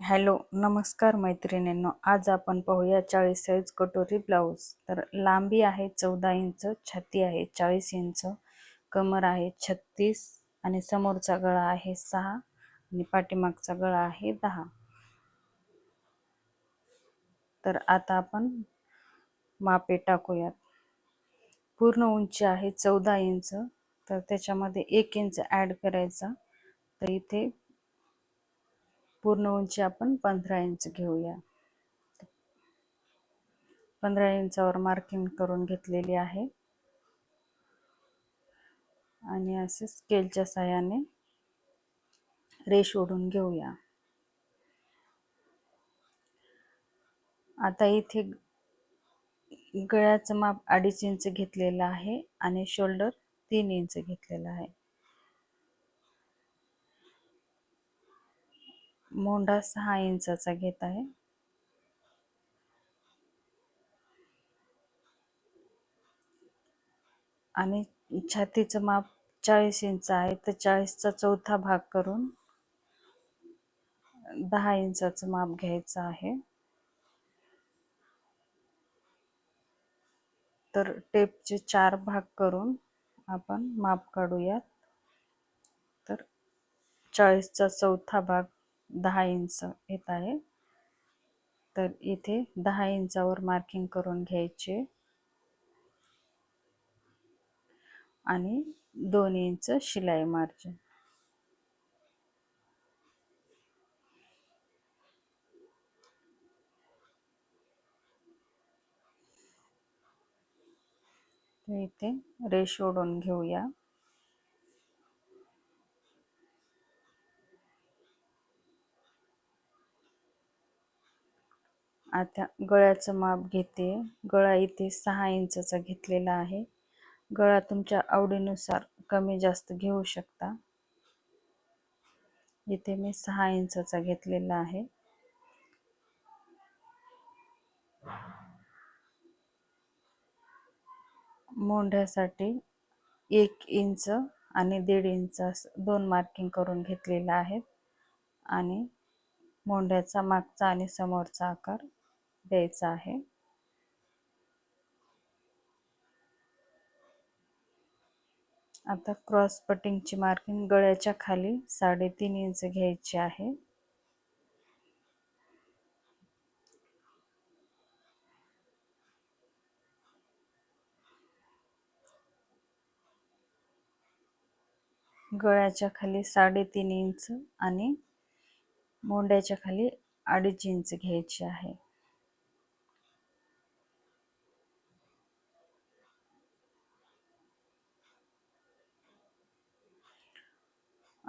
Hello नमस्कार मैत्रिणींनो. आज आपण पाहूया चाळीस साईज कटोरी ब्लाऊज. तर लांबी आहे चौदा इंच छाती आहे चाळीस इंच कमर आहे छत्तीस आणि समोरचा गळा आहे सहा आणि पाठीमागचा गळा आहे दहा. तर आता आपण मापे टाकूयात. पूर्ण उंची आहे चौदा इंच तर त्याच्यामध्ये एक इंच ॲड करायचा. तर इथे पूर्ण उंची आपण पंधरा इंच घेऊया. पंधरा इंचावर मार्किंग करून घेतलेली आहे. आणि असे स्केलच्या साह्याने रेश ओढून घेऊया. आता इथे गळ्याचं माप अडीच इंच घेतलेलं आहे आणि शोल्डर तीन इंच घेतलेलं आहे. मोंढा सहा इंचाचा घेत आहे. आणि छातीचं माप चाळीस इंच आहे तर चाळीसचा चौथा भाग करून दहा इंचाचं माप घ्यायचं आहे. तर टेपचे चार भाग करून आपण माप काढूयात. तर चाळीसचा चौथा भाग दहा इंच येत आहे. तर इथे दहा इंचावर मार्किंग करून घ्यायचे. आणि दोन इंच शिलाई मार्जिन इथे रेश ओढून घेऊया. आता गळ्याचं माप घेते. गळा इथे सहा इंचचा घेतलेला आहे. गळा तुमच्या आवडीनुसार कमी जास्त घेऊ शकता. इथे मी सहा इंचचा घेतलेला आहे. मोंढ्यासाठी एक इंच आणि दीड इंच दोन मार्किंग करून घेतलेलं आहे. आणि मोंढ्याचा मागचा आणि समोरचा आकार द्यायचा आहे. आता क्रॉस कटिंगची मार्किंग गळ्याच्या खाली साडेतीन इंच घ्यायची आहे. गळ्याच्या खाली साडेतीन इंच आणि मोंड्याच्या खाली अडीच इंच घ्यायची आहे.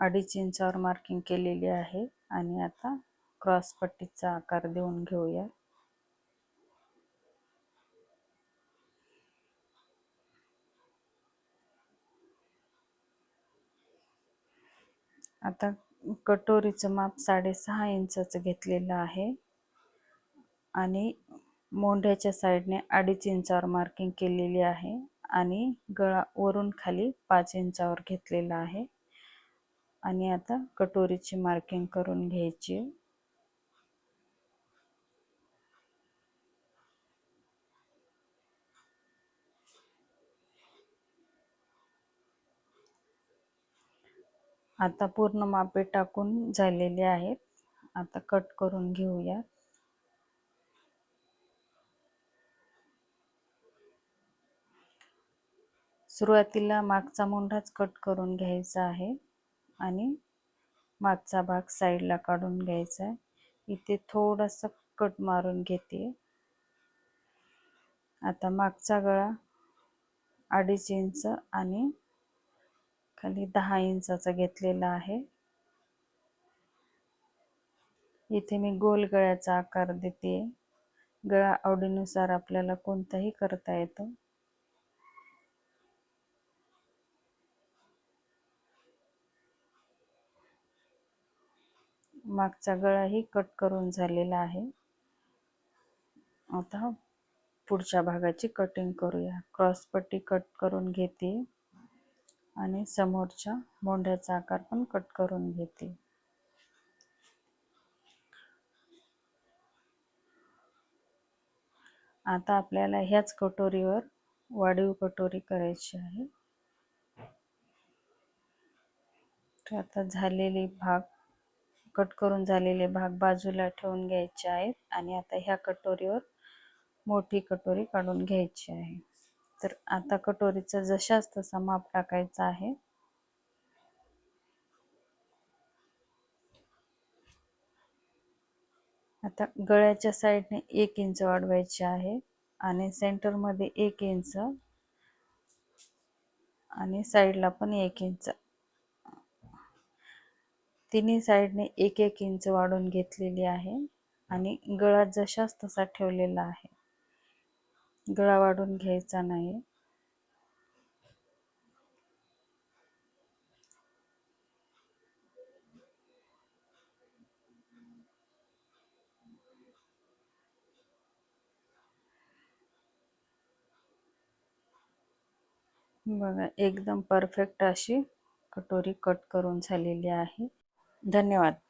अडीच इंचावर मार्किंग केलेली आहे. आणि आता क्रॉस पट्टीचा आकार देऊन घेऊया. आता कटोरीचं माप साडेसहा इंचाचं घेतलेलं आहे. आणि मोंढ्याच्या साईडने अडीच इंचावर मार्किंग केलेली आहे. आणि गळा वरून खाली पाच इंचावर घेतलेला आहे. आणि आता कटोरीची मार्किंग करून घ्यायची. आता पूर्ण मापे टाकून झालेले आहेत. आता कट करून घेऊया. सुरुवातीला मागचा मोंढाच कट करून घ्यायचा आहे. आणि मागचा भाग साईडला काढून घ्यायचा आहे. इथे थोडंसं कट मारून घेते. आता मागचा गळा अडीच इंच आणि खाली दहा इंचाचा घेतलेला आहे. इथे मी गोल गळ्याचा आकार देते. गळा आवडीनुसार आपल्याला कोणताही करता येतो. मागचा गळाही कट करून झालेला आहे. आता पुढच्या भागाची कटिंग करूया. क्रॉसपट्टी कट करून घेते. आणि समोरच्या मोंढ्याचा आकार पण कट करून घेते. आता आपल्याला ह्याच कटोरीवर वाढीव कटोरी करायची आहे. आता झालेली भाग कट करून झालेले भाग बाजूला ठेवून घ्यायचे आहेत आणि आता ह्या कटोरीवर मोठी कटोरी काढून घ्यायची आहे. तर आता कटोरीचा जशाच तसा माप टाकायचा आहे. आता गळ्याच्या साईडने एक इंच वाढवायची आहे आणि सेंटरमध्ये एक इंच आणि साईडला पण एक इंच तिन्ही साईडने एक एक इंच वाढून घेतलेली आहे आणि गळा जशाच तसा ठेवलेला आहे. गळा वाढून घ्यायचा नाही बघा एकदम परफेक्ट अशी कटोरी कट करून झालेली आहे. धन्यवाद.